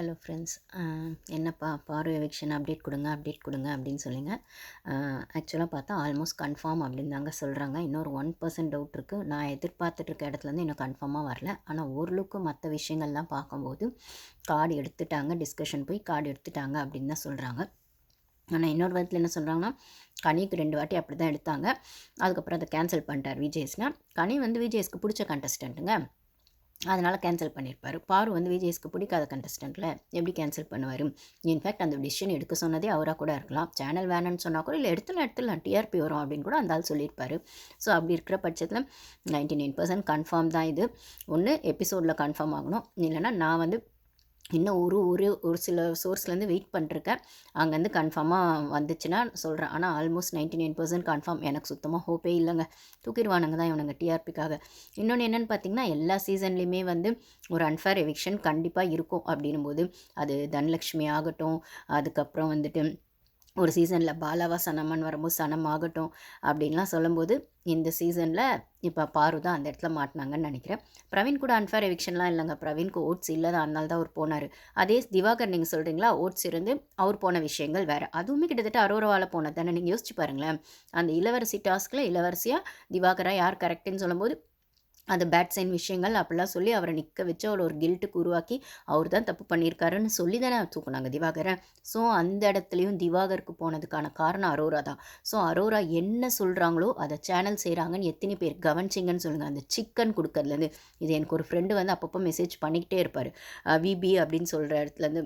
Hello friends என்னப்பா பார்வை eviction update கொடுங்க அப்டேட் கொடுங்க அப்படின்னு சொல்லுங்க. ஆக்சுவலாக பார்த்தா ஆல்மோஸ்ட் கன்ஃபார்ம் அப்படின்னு தாங்க சொல்கிறாங்க இன்னொரு ஒன் பர்சன்ட் டவுட் இருக்குது நான் எதிர்பார்த்துட்டு இருக்க இடத்துலேருந்து இன்னும் கன்ஃபார்மாக வரல. ஆனால் ஓரளவுக்கு மற்ற விஷயங்கள்லாம் பார்க்கும்போது கார்டு எடுத்துட்டாங்க டிஸ்கஷன் போய் கார்டு எடுத்துட்டாங்க அப்படின்னு தான் சொல்கிறாங்க ஆனால் இன்னொரு விதத்தில் என்ன சொல்கிறாங்கன்னா கனிக்கு ரெண்டு வாட்டி அப்படி தான் எடுத்தாங்க. அதுக்கப்புறம் அதை கேன்சல் பண்ணிட்டார் விஜேஸ்னால் கனி வந்து விஜேஸ்க்கு பிடிச்ச கண்டஸ்டண்ட்டுங்க அதனால் கேன்சல் பண்ணியிருப்பார் பாரு வந்து விஜய்ஸ்க்கு பிடிக்காத கண்டஸ்டண்ட்டில் எப்படி கேன்சல் பண்ணுவார்? இன்ஃபேக்ட் அந்த டிசிஷன் எடுக்க சொன்னதே அவராக கூட இருக்கலாம். சேனல் வேணும்னு சொன்னால் கூட இல்லை எடுத்துல எடுத்துலாம் டிஆர்பி வரும் அப்படின்னு கூட அந்த ஆள் சொல்லியிருப்பார். ஸோ அப்படி இருக்கிற பட்சத்தில் நைன்டி நைன் பர்சன்ட் கன்ஃபார்ம் தான் இது. ஒன்று எபிசோடில் கன்ஃபார்ம் ஆகணும். இல்லைன்னா நான் வந்து இன்னும் ஒரு ஒரு ஒரு சில சோர்ஸ்லேருந்து வெயிட் பண்ணிருக்கேன் அங்கேருந்து கன்ஃபார்மாக வந்துச்சுன்னா சொல்கிறேன் ஆனால் almost ninety nine percent confirm எனக்கு சுத்தமாக ஹோப்பே இல்லைங்க. தூக்கிடுவானுங்க தான் இவனுங்க டிஆர்பிக்காக இன்னொன்று என்னென்னு பார்த்தீங்கன்னா எல்லா சீசன்லேயுமே வந்து ஒரு அன்ஃபேர் எவிக்ஷன் கண்டிப்பாக இருக்கும் அப்படின்னும் போது அது தனலக்ஷ்மி ஆகட்டும் அதுக்கப்புறம் வந்துட்டு ஒரு சீசனில் பாலாவா சனமன் வரும்போது சனம் ஆகட்டும் அப்படின்லாம் சொல்லும்போது இந்த சீசனில் இப்போ பாரு தான் அந்த இடத்துல மாட்டினாங்கன்னு நினைக்கிறேன். பிரவீன் கூட அன்ஃபேர் எவிக்ஷன்லாம் இல்லைங்க. பிரவீனுக்கு ஓட்ஸ் இல்லை தான். அதனால தான் அவர் போனார். அதே திவாகர் நீங்கள் சொல்கிறீங்களா ஓட்ஸ் இருந்து அவர் போன விஷயங்கள் வேறு. அதுவுமே கிட்டத்தட்ட அரோரவால் போனது தானே? நீங்கள் யோசிச்சு பாருங்களேன். அந்த இளவரசி டாஸ்கில் இளவரசியாக திவாகராக யார் கரெக்டுன்னு சொல்லும்போது அந்த பேட் சைன் விஷயங்கள் அப்படிலாம் சொல்லி அவரை நிற்க வச்சு அவரை ஒரு கில்ட்டுக்கு உருவாக்கி அவர் தான் தப்பு பண்ணியிருக்காருன்னு சொல்லி தானே தூக்குனாங்க திவாகரை. ஸோ அந்த இடத்துலையும் திவாகருக்கு போனதுக்கான காரணம் அரோரா தான். ஸோ அரோரா என்ன சொல்கிறாங்களோ அதை சேனல் செய்கிறாங்கன்னு எத்தனை பேர் கவனிச்சிங்கன்னு சொல்லுங்கள் அந்த சிக்கன் கொடுக்கறதுலேருந்து இது எனக்கு ஒரு ஃப்ரெண்டு வந்து அப்பப்போ மெசேஜ் பண்ணிக்கிட்டே இருப்பார். விபி அப்படின்னு சொல்கிற இடத்துலேருந்து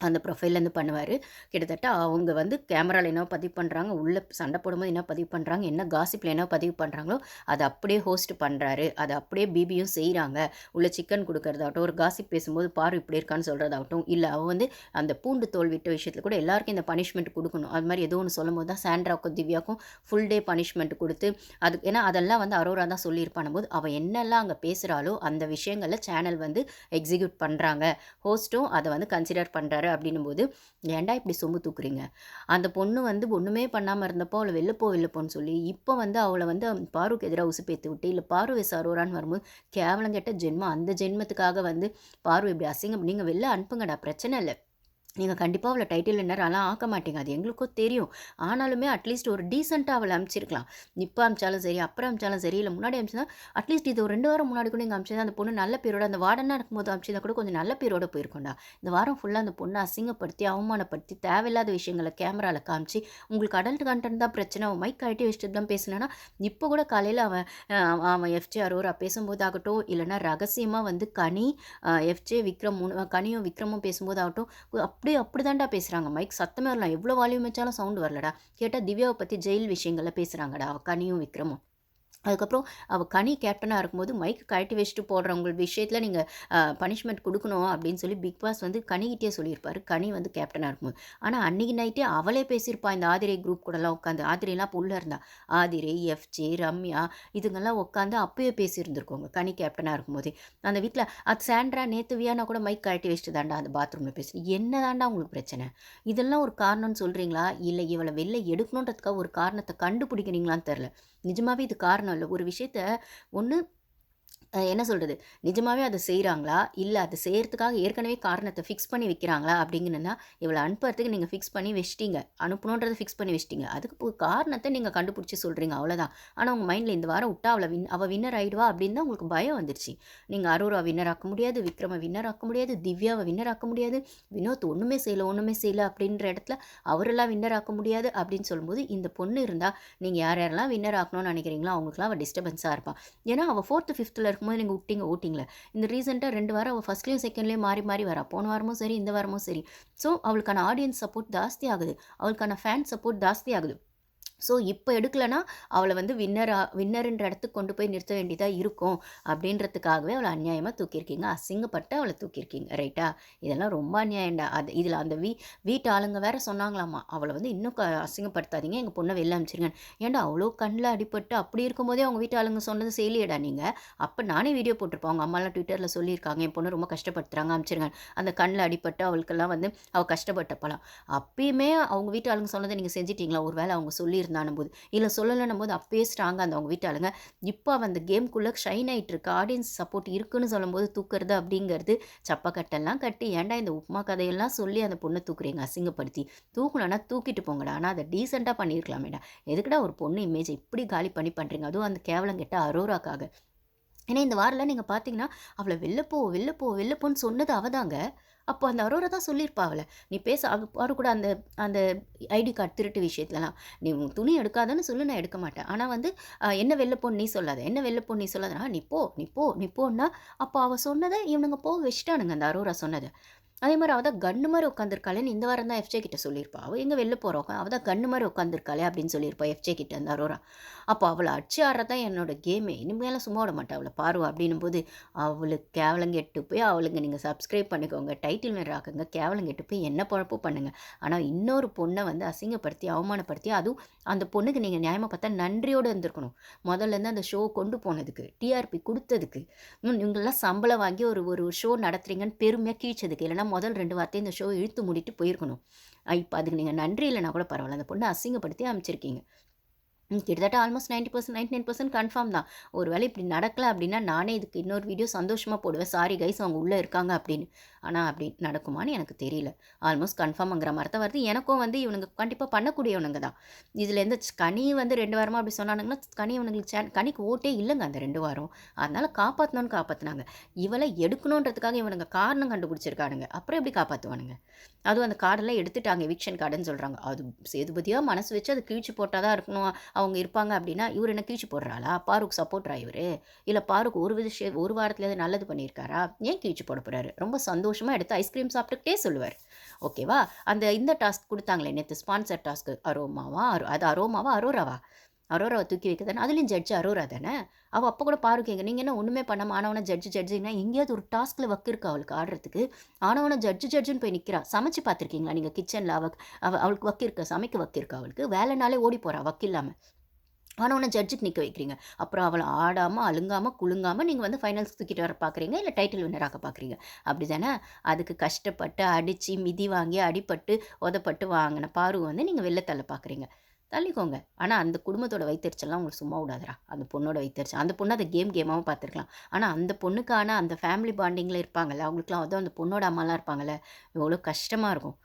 அந்த ப்ரொஃபைல்லேருந்து பண்ணுவார். கிட்டத்தட்ட அவங்க வந்து கேமராவில் என்ன பதிவு பண்ணுறாங்க உள்ளே சண்டை போடும்போது என்ன பதிவு பண்ணுறாங்க என்ன காசிப்பில் என்ன பதிவு பண்ணுறாங்களோ அதை அப்படியே ஹோஸ்ட் பண்ணுறாரு அதை அப்படியே பிபியும் செய்கிறாங்க உள்ள சிக்கன் கொடுக்கறதாகட்டும் ஒரு காசிப் பேசும்போது பாரு இப்படி இருக்கான்னு சொல்கிறதாகட்டும் இல்லை அவன் வந்து அந்த பூண்டு தோல் விட்ட விஷயத்தில் கூட எல்லாருக்கும் இந்த பனிஷ்மெண்ட் கொடுக்கணும். அது மாதிரி ஏதோ ஒன்று சொல்லும் போது தான் சாண்ட்ராவுக்கும் திவ்யாவுக்கும் ஃபுல் டே பனிஷ்மெண்ட் கொடுத்து அது ஏன்னா அதெல்லாம் வந்து அரோரா தான் சொல்லியிருப்பான போது அவள் என்னெல்லாம் அங்கே பேசுகிறாளோ அந்த விஷயங்களில் சேனல் வந்து எக்ஸிக்யூட் பண்ணுறாங்க ஹோஸ்ட்டும் அதை வந்து கன்சிடர் பண்ணுறாரு அப்படின்னும் போது ஏன்டா இப்படி சொம்பு தூக்குறீங்க? அந்த பொண்ணு வந்து ஒன்றுமே பண்ணாமல் இருந்தப்போ அவளை வெளிலப்போ வெளிலப்போன்னு சொல்லி இப்போ வந்து அவளை வந்து பாருக்கு எதிராக உசுப்பேத்து விட்டு இல்லை பாரு விசாரோரான்னு வரும்போது கேவலம் கெட்ட ஜென்மம் அந்த ஜென்மத்துக்காக வந்து பாரு இப்படி அசிங்கம் நீங்கள் வெளில அனுப்புங்கடா பிரச்சனை இல்லை. நீங்கள் கண்டிப்பாக அவளை டைட்டில் வின்னர் ஆக்க மாட்டீங்க. அது எங்களுக்கும் தெரியும். ஆனாலுமே அட்லீஸ்ட் ஒரு டீசெண்டாக அவளை அமைச்சிருக்கலாம். இப்போ அமிச்சாலும் சரி அப்புறம் அமிச்சாலும் சரி இல்லை முன்னாடி அமைச்சுனா அட்லீஸ்ட் இது ஒரு ரெண்டு வாரம் முன்னாடி கூட நீங்கள் அமைச்சது அந்த பொண்ணு நல்ல பேரோட அந்த வார்டனாக இருக்கும்போது அமிச்சதா கூட கொஞ்சம் நல்ல பேரோட போயிருக்கோண்டா இந்த வாரம் ஃபுல்லாக அந்த பொண்ணை அசிங்கப்படுத்தி அவமானப்படுத்தி தேவையில்லாத விஷயங்களை கேமராவில் காமிச்சு உங்களுக்கு அடல்ட் கண்டென்ட் தான் பிரச்சனை அவன் மைக் கழட்டி வச்சுட்டு தான் பேசினானா இப்போ கூட காலையில் அவன் அவன் எஃப்ஜே அரோரா பேசும்போது ஆகட்டும் இல்லைனா ரகசியமாக வந்து கனி எஃப்ஜே விக்ரம் மூணு கனியும் விக்ரமும் பேசும்போது ஆகட்டும் அப்படியே அப்படி தான்டா பேசுகிறாங்க மைக் சத்தமே வரலாம் எவ்வளோ வால்யூம் வச்சாலும் சவுண்ட் வரலடா. கேட்டால் திவ்யாவை பற்றி ஜெயில் விஷயங்களில் பேசுகிறாங்கடா கனியும் விக்ரமும். அதுக்கப்புறம் அவள் கனி கேப்டனாக இருக்கும்போது மைக் கழட்டி வச்சுட்டு போடுறவங்க விஷயத்தில் நீங்கள் பனிஷ்மெண்ட் கொடுக்கணும் அப்படின்னு சொல்லி பிக் பாஸ் வந்து கனிகிட்டே சொல்லியிருப்பார். கனி வந்து கேப்டனாக இருக்கும்போது. ஆனால் அன்றைக்கி நைட்டே அவளே பேசியிருப்பா. இந்த ஆதிரை குரூப் கூடலாம் உட்காந்து ஆதிரைலாம் இப்போ உள்ளே இருந்தா. ஆதிரை எஃப்ஜே ரம்யா இதுங்கெல்லாம் உட்காந்து அப்பயே பேசியிருந்துருக்கோங்க கனி கேப்டனாக இருக்கும்போது. அந்த வீட்டில் அது சாண்ட்ரா நேற்று வியானா கூட மைக் கழட்டி வச்சுட்டு தாண்டா அந்த பாத்ரூமில் பேசி என்ன தாண்டா உங்களுக்கு பிரச்சனை? இதெல்லாம் ஒரு காரணம்னு சொல்கிறீங்களா இல்லை இவளை வெளில எடுக்கணுன்றதுக்காக ஒரு காரணத்தை கண்டுபிடிக்கிறீங்களான்னு தெரில நிஜமாகவே இது காரணம் இல்லை. ஒரு விஷயத்த ஒன்று என்ன சொல்கிறது நிஜமாகவே அதை செய்கிறாங்களா இல்லை அதை செய்கிறதுக்காக ஏற்கனவே காரணத்தை ஃபிக்ஸ் பண்ணி வைக்கிறாங்களா? அப்படிங்கன்னா இவளை அனுப்புறதுக்கு நீங்கள் ஃபிக்ஸ் பண்ணி வச்சிட்டீங்க. அனுப்பணுன்றதை ஃபிக்ஸ் பண்ணி வச்சிட்டீங்க. அதுக்கு காரணத்தை நீங்கள் கண்டுபிடிச்சி சொல்கிறீங்க அவ்வளோதான் ஆனால் உங்கள் மைண்டில் இந்த வாரம் விட்டா அவளை வின் அவள் வின்னர் ஆகிடுவா அப்படின்னு தான் உங்களுக்கு பயம் வந்துருச்சு. நீங்கள் அரோரா வின்னர் ஆக்க முடியாது விக்ரம வின்னர் ஆக்க முடியாது திவ்யாவை வின்னர் ஆக்க முடியாது வினோத் ஒன்றுமே செய்யலை ஒன்றுமே செய்யலை அப்படின்ற இடத்துல அவரெல்லாம் வின்னர் ஆக்க முடியாது அப்படின்னு சொல்லும்போது இந்த பொண்ணு இருந்தால் நீங்கள் யார் யாரெல்லாம் வின்னர் ஆக்கணும்னு நினைக்கிறீங்களோ அவங்களுக்குலாம் அவள் டிஸ்டர்பன்ஸாக இருப்பாள் ஏன்னா அவள் ஃபோர்த்து ஃபிஃப்த்தில் இருக்கும் இருக்கும்போது நீங்கள் விட்டிங்க ஓட்டிங்களே இந்த ரீசெண்டாக ரெண்டு வாரம் அவள் ஃபஸ்ட்லேயும் செகண்ட்லேயும் மாறி மாறி வரா. போன வாரமும் சரி இந்த வாரமும் சரி. ஸோ அவளுக்கான ஆடியன்ஸ் சப்போர்ட் ஜாஸ்தி ஆகுது. அவளுக்கான ஃபேன் சப்போர்ட் ஜாஸ்தி ஆகுது. ஸோ இப்போ எடுக்கலைன்னா அவளை வந்து வின்னராக வின்னர்ன்ற இடத்துக்கு கொண்டு போய் நிறுத்த வேண்டியதாக இருக்கும். அப்படின்றதுக்காகவே அவளை அநியாயமாக தூக்கியிருக்கீங்க. அசிங்கப்பட்டு அவளை தூக்கியிருக்கீங்க. ரைட்டா இதெல்லாம் ரொம்ப அநியாயம்டா அது இதில் அந்த வீ வீட்டு ஆளுங்க வேற சொன்னாங்களாமா? அவளை வந்து இன்னும் க அசிங்கப்படுத்தாதீங்க. எங்கள் பொண்ணை வெளில அனுப்பிச்சிருங்க. ஏன்டா அவ்வளோ கண்ணில் அடிபட்டு அப்படி இருக்கும்போதே அவங்க வீட்டு ஆளுங்க சொன்னது செய்யலையடா நீங்கள் அப்போ நானே வீடியோ போட்டிருப்பேன். அவங்க அம்மாலாம் ட்விட்டரில் சொல்லியிருக்காங்க. என் பொண்ணு ரொம்ப கஷ்டப்படுத்துகிறாங்க அனுப்பிச்சிருங்க. அந்த கண்ணில் அடிபட்டு அவளுக்கெல்லாம் வந்து அவள் கஷ்டப்பட்டப்பலாம். அப்பயுமே அவங்க வீட்டு ஆளுங்க சொன்னதை நீங்கள் செஞ்சிட்டிங்களா? ஒரு வேளை அவங்க சொல்லியிருந்தாங்க இருந்தானும் போது இல்லை சொல்லலைன்னும் போது அப்பயே ஸ்ட்ராங்காக அந்த அவங்க வீட்டாளுங்க. இப்போ அவன் அந்த கேம்குள்ளே ஷைன் ஆகிட்டு இருக்கு ஆடியன்ஸ் சப்போர்ட் இருக்குன்னு சொல்லும்போது தூக்குறது அப்படிங்கிறது சப்பக்கட்டெல்லாம் கட்டி ஏன்டா இந்த உப்புமா கதையெல்லாம் சொல்லி அந்த பொண்ணை தூக்குறீங்க? அசிங்கப்படுத்தி. தூக்கணும்னா தூக்கிட்டு போங்கடா. ஆனால் அதை டீசெண்டாக பண்ணியிருக்கலாமேடா. எதுக்குடா ஒரு பொண்ணு இமேஜ் இப்படி காலி பண்ணி பண்ணுறீங்க அதுவும் அந்த கேவலம் கெட்ட அரோராக்காக. ஏன்னா இந்த வாரில் நீங்கள் பார்த்தீங்கன்னா அவளை வெளில போ வெளில போ வெளில போன்னு சொன்னது அவதாங்க. அப்போ அந்த அரோரா தான் சொல்லியிருப்பா அவளை நீ பேச அவரு கூட அந்த அந்த ஐடி கார்டு திருட்டு விஷயத்துலலாம். நீ உன் துணி எடுக்காதன்னு சொல்லி நான் எடுக்க மாட்டேன். ஆனால் வந்து என்ன வெளில போன்னு நீ சொல்லாத என்ன வெளில போ நீ சொல்லாதனா நீ போ நீ போ நீ போன்னா அப்போ அவள் சொன்னதை இவனுங்க போக வச்சுட்டானுங்க அந்த அரோரா சொன்னதை. அதே மாதிரி அவள் தான் கண்ணு மாதிரி உட்காந்துருக்காளேன்னு இந்த வாரம் தான் எஃப்ஜே கிட்ட சொல்லியிருப்பா. அவள் எங்கே வெளில போகிறோம் அவள் தான் கண்ணு மாதிரி உட்காந்துருக்காளே அப்படின்னு சொல்லியிருப்பா எஃப்ஜே கிட்ட அந்த அரோரா. அப்போ அவளை அடிச்சு ஆடுறதான் என்னோட கேமே இனிமேலாம் சும்மா விட மாட்டேன் அவளை பாருவா அப்படின்னும் போது அவளுக்கு கேவலம் கெட்டு போய் அவளுங்க நீங்கள் சப்ஸ்கிரைப் பண்ணிக்கோங்க டைட்டில் மேல் ஆக்குங்க கேவலம் கெட்டு போய் என்ன பழப்பு பண்ணுங்கள் ஆனால் இன்னொரு பொண்ணை வந்து அசிங்கப்படுத்தி அவமானப்படுத்தி அதுவும் அந்த பொண்ணுக்கு நீங்கள் நியாயமாக பார்த்தா நன்றியோடு இருந்திருக்கணும். முதல்ல இருந்து அந்த ஷோ கொண்டு போனதுக்கு டிஆர்பி கொடுத்ததுக்கு இவங்கெல்லாம் சம்பளம் வாங்கி ஒரு ஒரு ஷோ நடத்துறீங்கன்னு பெருமையாக கீழ்ச்சதுக்கு இல்லைன்னா முதல் ரெண்டு வார்த்தையும் இந்த ஷோ இழுத்து மூடிட்டு போயிருக்கணும். இப்போ அதுக்கு நீங்கள் நன்றி இல்லைனா கூட பரவாயில்ல. அந்த பொண்ணை அசிங்கப்படுத்தி அமைச்சிருக்கீங்க. கிட்டத்தட்ட almost ninety percent ninety nine percent confirm தான். ஒரு வேளை இப்படி நடக்கல அப்படின்னா நானே இதுக்கு இன்னொரு வீடியோ சந்தோஷமாக போடுவேன். சாரி கைஸ் அவங்க உள்ளே இருக்காங்க அப்படின்னு. ஆனால் அப்படி நடக்குமான்னு எனக்கு தெரியல. ஆல்மோஸ்ட் கன்ஃபார்ம்ங்கிற மாதிரி தான் வருது. எனக்கும் வந்து இவனுங்க கண்டிப்பாக பண்ணக்கூடியவனுங்க தான். இதில் எந்த கனி வந்து ரெண்டு வாரமாக அப்படி சொன்னானுங்கன்னா கனி இவனுங்களுக்கு சே கனிக்கு ஓட்டே இல்லைங்க அந்த ரெண்டு வாரம். அதனால் காப்பாற்றணும்னு காப்பாற்றினாங்க இவளை எடுக்கணுன்றதுக்காக இவனுங்க காரணம் கண்டுபிடிச்சிருக்கானுங்க. அப்புறம் எப்படி காப்பாற்றுவானுங்க அதுவும் அந்த கார்டெல்லாம் எடுத்துட்டாங்க எவிக்ஷன் கார்டுன்னு சொல்கிறாங்க அது சேதுபதியாக மனசு வச்சு அது கிழிச்சு போட்டால் தான் இருக்கணும். அவங்க இருப்பாங்க அப்படின்னா இவர் என்ன கிழிச்சு போடுறாளா? பாருக்கு சப்போர்ட்ரா இவர்? இல்லை பாருக்கு ஒரு விஷயம் ஒரு வாரத்துலேருந்து நல்லது பண்ணியிருக்காரா? ஏன் கிழிச்சு போட போகிறாரு ரொம்ப சந்தோஷமாக எடுத்து ஐஸ்கிரீம் சாப்பிட்டுக்கிட்டே சொல்லுவார். ஓகேவா அந்த இந்த டாஸ்க் கொடுத்தாங்களே நேற்று ஸ்பான்சர் டாஸ்க்கு அரோமாவா? அரோ அது அரோமாவா? அரோராவா? அரோராவை தூக்கி வைக்க தானே அதுலேயும் ஜட்ஜ் அரோரா தானே? அவள் அப்போ கூட பாரு கேங்க நீங்கள் என்ன ஒன்றுமே பண்ணாமல் ஆனவனை ஜட்ஜு ஜட்ஜுன்னா எங்கேயாவது ஒரு டாஸ்கில் ஒர்க் இருக்கா அவளுக்கு ஆடுறதுக்கு. ஆனவனை ஜட்ஜு ஜட்ஜுன்னு போய் நிற்கிறா சமைச்சு பார்த்துருக்கீங்களா நீங்கள் கிச்சனில் அவ அவள் அவளுக்கு ஒர்க் இருக்கா? சமைக்க ஒர்க் இருக்கா அவளுக்கு? வேலைனாலே ஓடி போகிறா ஒர்க் இல்லாமல் ஆனவனை ஜட்ஜுக்கு நிற்க வைக்கிறீங்க. அப்புறம் அவளை ஆடாமல் அழுங்காமல் குலுங்காமல் நீங்கள் வந்து ஃபைனல்ஸ் தூக்கிட்டு வர பார்க்குறீங்க இல்லை டைட்டில் வின்னராக பார்க்குறீங்க அப்படி தானே அதுக்கு கஷ்டப்பட்டு அடித்து மிதி வாங்கி அடிப்பட்டு உதப்பட்டு வாங்கின பார்வை வந்து நீங்கள் வெளில தள்ள பார்க்குறீங்க தள்ளிக்கோங்க. ஆனால் அந்த குடும்பத்தோட வைத்தறிச்சல்லாம் உங்களுக்கு சும்மா விடாதரா அந்த பொண்ணோட வைத்தறிச்சல். அந்த பொண்ணு அதை கேம் கேமாகவும் பார்த்துருக்கலாம். ஆனால் அந்த பொண்ணுக்கான அந்த ஃபேமிலி பாண்டிங்கில் இருப்பாங்கல்ல அவங்களுக்குலாம் அதுவும் அந்த பொண்ணோட அம்மாலாம் இருப்பாங்கல்ல எவ்வளோ கஷ்டமாக இருக்கும்.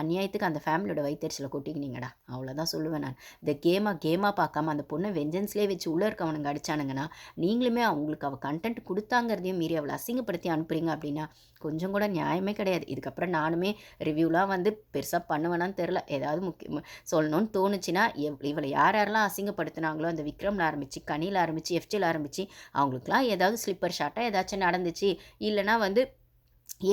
அநியாயத்துக்கு அந்த ஃபேமிலியோட வைத்தறிச்சலை கொட்டிக்கினீங்கடா. அவ்வளோதான் சொல்லுவேன் நான். இந்த கேமாக கேமாக பார்க்காம அந்த பொண்ணை வெஞ்சன்ஸ்லேயே வச்சு உள்ளே இருக்கவனுங்க அடித்தானுங்கன்னா நீங்களுமே அவங்களுக்கு அவள் கண்டென்ட் கொடுத்தாங்கிறதையும் மீறி அவளை அசிங்கப்படுத்தி அனுப்புறீங்க அப்படின்னா கொஞ்சம் கூட நியாயமே கிடையாது. இதுக்கப்புறம் நானுமே ரிவ்யூலாம் வந்து பெருசாக பண்ணுவேனான்னு தெரில ஏதாவது முக்கிய சொல்லணும்னு தோணுச்சுன்னா எவ் இவளை யார் யாரெல்லாம் அசிங்கப்படுத்துனாங்களோ அந்த விக்ரமில் ஆரம்பித்து கனியில் ஆரம்பித்து எஃப்ஜியில் ஆரம்பித்து அவங்களுக்குலாம் ஏதாவது ஸ்லிப்பர் ஷாட்டாக ஏதாச்சும் நடந்துச்சு. இல்லைனா வந்து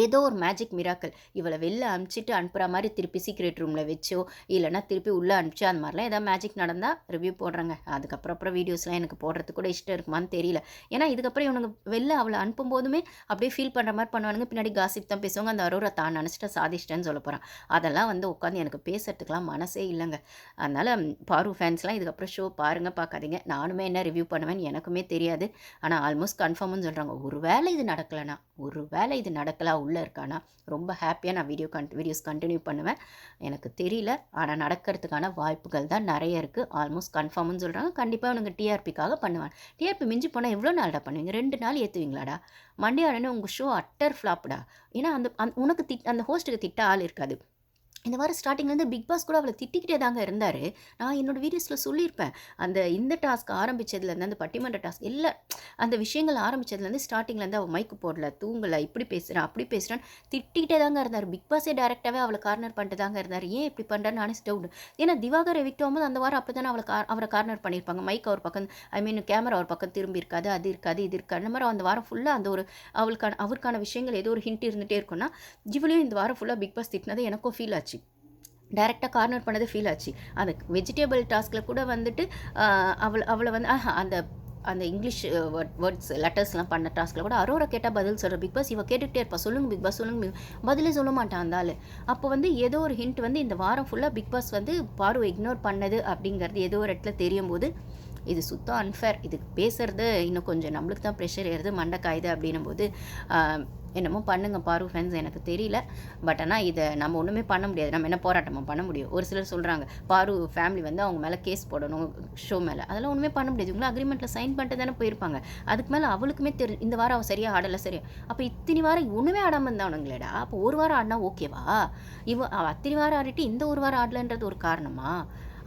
ஏதோ ஒரு மேஜிக் மிராக்கள் இவளை வெளில அனுப்பிச்சிட்டு அனுப்புகிற மாதிரி திருப்பி சீக்ரெட் ரூமில் வச்சோ இல்லைன்னா திருப்பி உள்ளே அனுப்பிச்சு அந்த மாதிரிலாம் ஏதாவது மேஜிக் நடந்தால் ரிவ்யூ போடுறாங்க. அதுக்கப்புறம் அப்புறம் வீடியோஸ்லாம் எனக்கு போடுறதுக்கு கூட இஷ்டம் இருக்குமான்னு தெரியல. ஏன்னா இதுக்கப்புறம் இவனுங்க வெளில அவளை அனுப்பும் போதுமே அப்படியே ஃபீல் பண்ணுற மாதிரி பண்ணுவானுங்க. பின்னாடி காசிப் தான் பேசுவாங்க. அந்த அரோரா தான் நினச்சிட்டு சாதிச்சிட்டேன்னு சொல்ல போகிறான் அதெல்லாம் வந்து உட்காந்து எனக்கு பேசுறதுக்கெலாம் மனசே இல்லைங்க. அதனால் பாரு ஃபேன்ஸ்லாம் இதுக்கப்புறம் ஷோ பாருங்கள் பார்க்காதீங்க. நானுமே என்ன ரிவ்யூ பண்ணுவேன்னு எனக்குமே தெரியாது. ஆனால் ஆல்மோஸ்ட் கன்ஃபார்ம்னு சொல்கிறாங்க ஒரு வேளை இது நடக்கலைனா ஒரு வேளை இது நடக்கலாம் உள்ளே இருக்கானா? ரொம்ப ஹாப்பியாக நான் வீடியோ கன் வீடியோஸ் கண்டினியூ பண்ணுவேன். எனக்கு தெரியல. ஆனால் நடக்கிறதுக்கான வாய்ப்புகள் தான் நிறைய இருக்குது ஆல்மோஸ்ட் கன்ஃபார்ம்னு சொல்கிறாங்க கண்டிப்பாக உனக்கு டிஆர்பிக்காக பண்ணுவேன் டிஆர்பி மிஞ்சி போனால் எவ்வளோ நாள்டா பண்ணுவீங்க? ரெண்டு நாள் ஏற்றுவீங்களாடா மண்டே உடனே உங்கள் ஷோ அட்டர் ஃப்ளாப்டா ஏன்னா அந்த அந் உனக்கு திட் அந்த ஹோஸ்ட்டுக்கு திட்ட ஆள் இருக்காது. இந்த வாரம் ஸ்டார்டிங்லேருந்து பிக் பாஸ் கூட அவளை திட்டிக்கிட்டே தாங்க இருந்தார். நான் என்னோட வீடியோஸில் சொல்லியிருப்பேன். அந்த இந்த டாஸ்க் ஆரம்பித்ததுலேருந்து அந்த பட்டிமன்ற டாஸ்க் இல்லை அந்த விஷயங்கள் ஆரம்பித்ததுலேருந்து ஸ்டார்டிங்லேருந்து அவள் மைக்கு போடல தூங்கலை இப்படி பேசுகிறேன் அப்படி பேசுகிறேன் திட்டிகிட்டே தாங்க இருந்தார். பிக் பாஸே டேரெக்டாகவே அவளை கார்னர் பண்ணிட்டு தாங்க இருந்தார். ஏன் இப்படி பண்ணுறான்னு நானே டவுட் ஏன்னா திவாகர் எவிக்ட் போது அந்த வாரம் அப்போ தானே அவளை கார் அவரை கார்னர் பண்ணியிருப்பாங்க. மைக் அவர் பக்கம் ஐ மீன் கேமரா அவர் பக்கம் திரும்பி இருக்காது அது இருக்காது இது இருக்காது. அந்த மாதிரி அந்த வாரம் ஃபுல்லாக அந்த ஒரு அவளுக்கான அவருக்கான விஷயங்கள் ஏதோ ஒரு ஹிண்ட் இருந்துகிட்டே இருக்குன்னா இவளையும் இந்த வாரம் ஃபுல்லாக பிக் பாஸ் திட்டினது எனக்கும் ஃபீல் ஆச்சு. டேரெக்டாக கார்னர் பண்ணது ஃபீல் ஆச்சு. அந்த வெஜிடபிள் டாஸ்கில் கூட வந்துட்டு அவளை அவளை வந்து ஆஹா, அந்த அந்த இங்கிலீஷ் வேர்ட்ஸ் லெட்டர்ஸ்லாம் பண்ண டாஸ்கில் கூட அரோரா கேட்டால் பதில் சொல்கிற பிக் பாஸ் இவ கேட்டுக்கிட்டே இருப்பா. சொல்லுங்க பிக் பாஸ் சொல்லுங்க பதிலே சொல்ல மாட்டான் அந்த ஆள். அப்போ வந்து ஏதோ ஒரு ஹிண்ட் வந்து இந்த வாரம் ஃபுல்லாக பிக் பாஸ் வந்து பார்வை இக்னோர் பண்ணது அப்படிங்கிறது ஏதோ ஒரு இடத்துல தெரியும் போது இது சுத்தம் அன்ஃபேர் இது பேசுறது இன்னும் கொஞ்சம் நம்மளுக்கு தான் ப்ரெஷர் ஏறுது மண்டை காயுது அப்படின்னும் போது என்னமோ பண்ணுங்கள் பாரு ஃப்ரெண்ட்ஸ் எனக்கு தெரியல. பட் ஆனால் இதை நம்ம ஒன்றுமே பண்ண முடியாது. நம்ம என்ன போராட்டமாக பண்ண முடியும்? ஒரு சிலர் சொல்கிறாங்க பாரு ஃபேமிலி வந்து அவங்க மேலே கேஸ் போடணும் ஷோ மேலே. அதெல்லாம் ஒன்றுமே பண்ண முடியாது. இவங்களும் அக்ரிமெண்ட்டில் சைன் பண்ணிட்டு தானே போயிருப்பாங்க. அதுக்கு மேலே அவளுக்குமே தெரி இந்த வாரம் அவள் சரியாக ஆடலை சரியா. அப்போ இத்தனை வாரம் ஒன்றுமே ஆடாமல் இருந்தானுங்களேடா. அப்போ ஒரு வாரம் ஆடினா ஓகேவா இவ அவ அத்தனை வாரம் ஆடிட்டு இந்த ஒரு வாரம் ஆடலன்றது ஒரு காரணமா?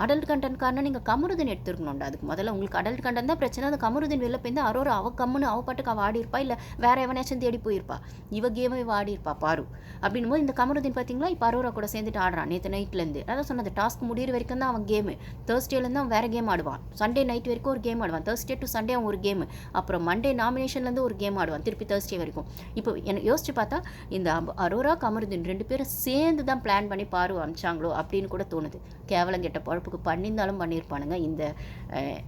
அடல்ட் கண்டென்ட் காரணம் நீங்கள் கமருதன் எடுத்துருக்கணும்டா. அதுக்கு முதல்ல உங்களுக்கு அடல்ட் கண்டென்ட் தான் பிரச்சனை. அந்த கமருதன் வெளில போய் அரோரா அவ கம்முன்னு அவ பாட்டுக்கு அவள் ஆடி இருப்பா இல்லை வேற எவனாச்சும் தேடி போயிருப்பா. இவ கேமே ஆடி இருப்பா பாரு. அப்படின்னும் போது இந்த கமருதீன் பார்த்தீங்களா இப்போ அரோரா கூட சேர்ந்துட்டு ஆடுறான் நேற்று நைட்லேருந்து அதான் சொன்னது டாஸ்க் முடியிற வரைக்கும் தான் அவன் கேமு. தேர்ஸ்டேலேருந்து அவன் வேறு கேம் ஆடுவான். சண்டே நைட் வரைக்கும் ஒரு கேம் ஆடுவான். தேர்ஸ்டே டு சண்டே அவன் ஒரு கேமு அப்புறம் மண்டே நாமினேஷன்லேருந்து ஒரு கேம் ஆடுவான். திருப்பி தேர்ஸ்டே வரைக்கும். இப்போ எனக்கு யோசிச்சு பார்த்தா இந்த அரோரா கமருதீன் ரெண்டு பேரும் சேர்ந்து தான் பிளான் பண்ணி பாரு அமிச்சாங்களோ அப்படின்னு கூட தோணுது. கேவலம் கெட்ட தப்புக்கு பண்ணியிருந்தாலும் பண்ணியிருப்பானுங்க. இந்த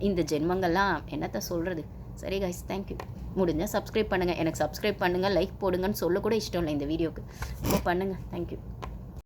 இந்த ஜென்மங்கள்லாம் என்னத்தை சொல்கிறது சரி கைஸ் தேங்க்யூ முடிஞ்சால் சப்ஸ்கிரைப் பண்ணுங்கள் எனக்கு சப்ஸ்கிரைப் பண்ணுங்கள் லைக் போடுங்கன்னு சொல்ல கூட இஷ்டம் இல்லை இந்த வீடியோக்கு. பண்ணுங்கள் தேங்க்யூ